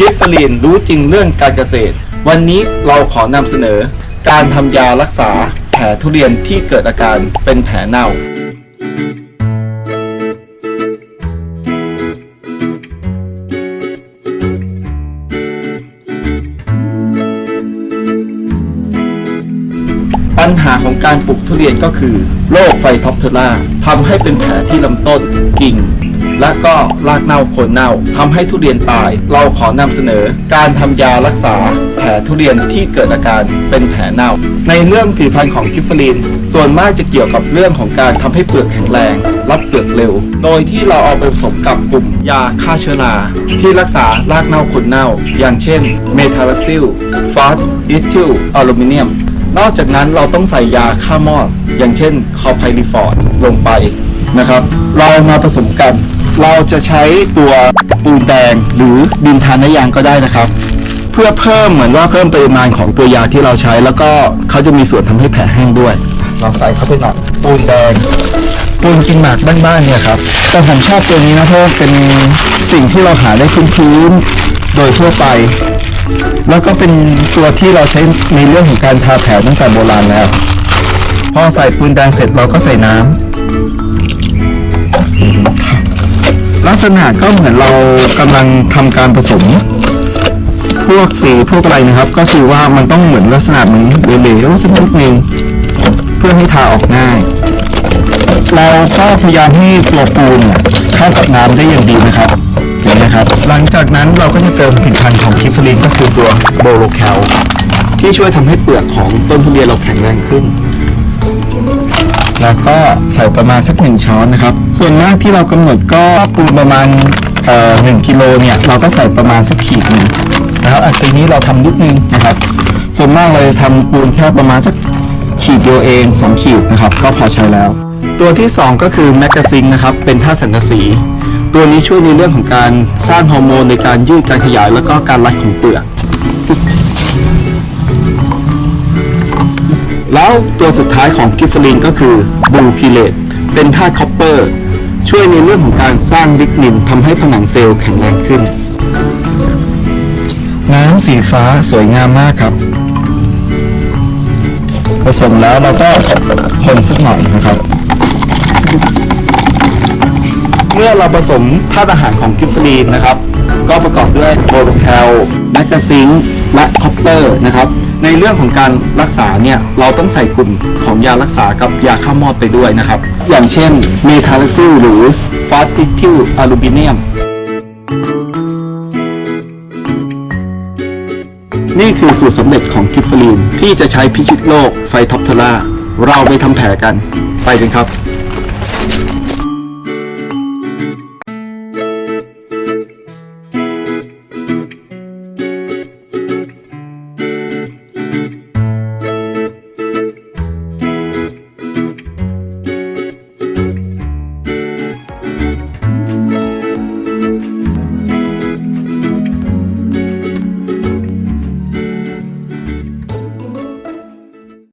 กิฟฟลินรู้จริงเรื่องการเกษตร วันนี้เราขอนำเสนอ การทำยารักษาแผลทุเรียนที่เกิดอาการเป็นแผลเน่า ญหาของการปลูกทุเรียนก็คือโรคไฟท็อปเทอร่าทำให้เป็นแผลที่ลำต้นกิ่ง และก็รากเน่าโคนเน่าทำให้ทุเรียนตาย เราขอนำเสนอการทำยารักษาแผลทุเรียนที่เกิดอาการเป็นแผลเน่า ในเรื่องผลิตภัณฑ์ของกิฟฟอรีนส่วนมากจะเกี่ยวกับเรื่องของการทำให้เปลือกแข็งแรงรับเปลือกเร็ว โดยที่เราเอาไปผสมกับกลุ่มยาฆ่าเชื้อราที่รักษารากเน่าโคนเน่า อย่างเช่น เมทาลักซิลฟอสอิทิลอลูมิเนียม นอกจากนั้นเราต้องใส่ยาฆ่ามอด อย่างเช่นคอไพลิฟอร์ดลงไปนะครับ เรามาผสมกัน เราจะใช้ตัวปูนแดงหรือดินทานยางก็ได้นะครับ เพื่อเพิ่มเหมือนว่าเพิ่มปริมาณของตัวยาที่เราใช้ แล้วก็เขาจะมีส่วนทำให้แผลแห้งด้วย เราใส่เข้าไปหน่อยปูนแดงปูนกินหมากบ้านๆเนี่ยครับแต่ผมชอบตัวนี้นะเพราะว่าเป็นสิ่งที่เราหาได้พื้นๆ โดยทั่วไป แล้วก็เป็นตัวที่เราใช้ในเรื่องของการทาแผลตั้งแต่โบราณแล้ว พอใส่ปืนแดงเสร็จเราก็ใส่น้ำลักษณะก็เหมือนเรากำลังทำการผสม พวกสีพวกอะไรนะครับ ก็คือว่ามันต้องเหมือนลักษณะเหมือนเหลวๆสักนิดนึงเพื่อให้ทาออกง่ายเราก็พยายามให้ตัวปูนเนี่ยเข้ากับน้ำได้อย่างดีนะครับ เห็นไหมครับ หลังจากนั้นเราก็จะเติมผลิตภัณฑ์ของคิฟฟลินก็คือตัวโบโลแคลที่ช่วยทำให้เปลือกของต้นทุเรียนเราแข็งแรงขึ้น แล้วก็ใส่ประมาณสักหนึ่งช้อนนะครับ ส่วนมากที่เรากำหนดก็ปูนประมาณเอ่อหนึ่งกิโลเนี่ยเราก็ใส่ประมาณสักขีดหนึ่งนะครับอันนี้เราทำนิดนึงนะครับ ส่วนมากเราจะทำปูนแค่ประมาณสักขีดเดียวเองสองขีดนะครับก็พอใช้แล้ว ตัวที่สองก็คือแมกกาซินนะครับเป็นธาตุสังกะสี ตัวนี้ช่วยในเรื่องของการสร้างฮอร์โมนในการยืดการขยายแล้วก็การรัดของเปลือก แล้วตัวสุดท้ายของกิฟเฟอรีนก็คือบูคิเลตเป็นธาตุคอปเปอร์ช่วยในเรื่องของการสร้างลิกนินทำให้ผนังเซลล์แข็งแรงขึ้น น้ำสีฟ้าสวยงามมากครับ ผสมแล้วเราก็คนสักหน่อยนะครับ เมื่อเราผสมธาตุอาหารของกิฟฟรีนนะครับ ก็ประกอบด้วยโบโลแคลแมกกาซิงและคอปเปอร์นะครับ ในเรื่องของการรักษาเนี่ยเราต้องใส่กลุ่มของยารักษากับยาฆ่ามอดไปด้วยนะครับ อย่างเช่นเมทาลักซิลหรือฟอสติทิลอลูมิเนียม นี่คือสูตรสำเร็จของกิฟฟอรีนที่จะใช้พิชิตโลกไฟท็อปเทอร่า เราไปทำแผลกัน ไปกันครับ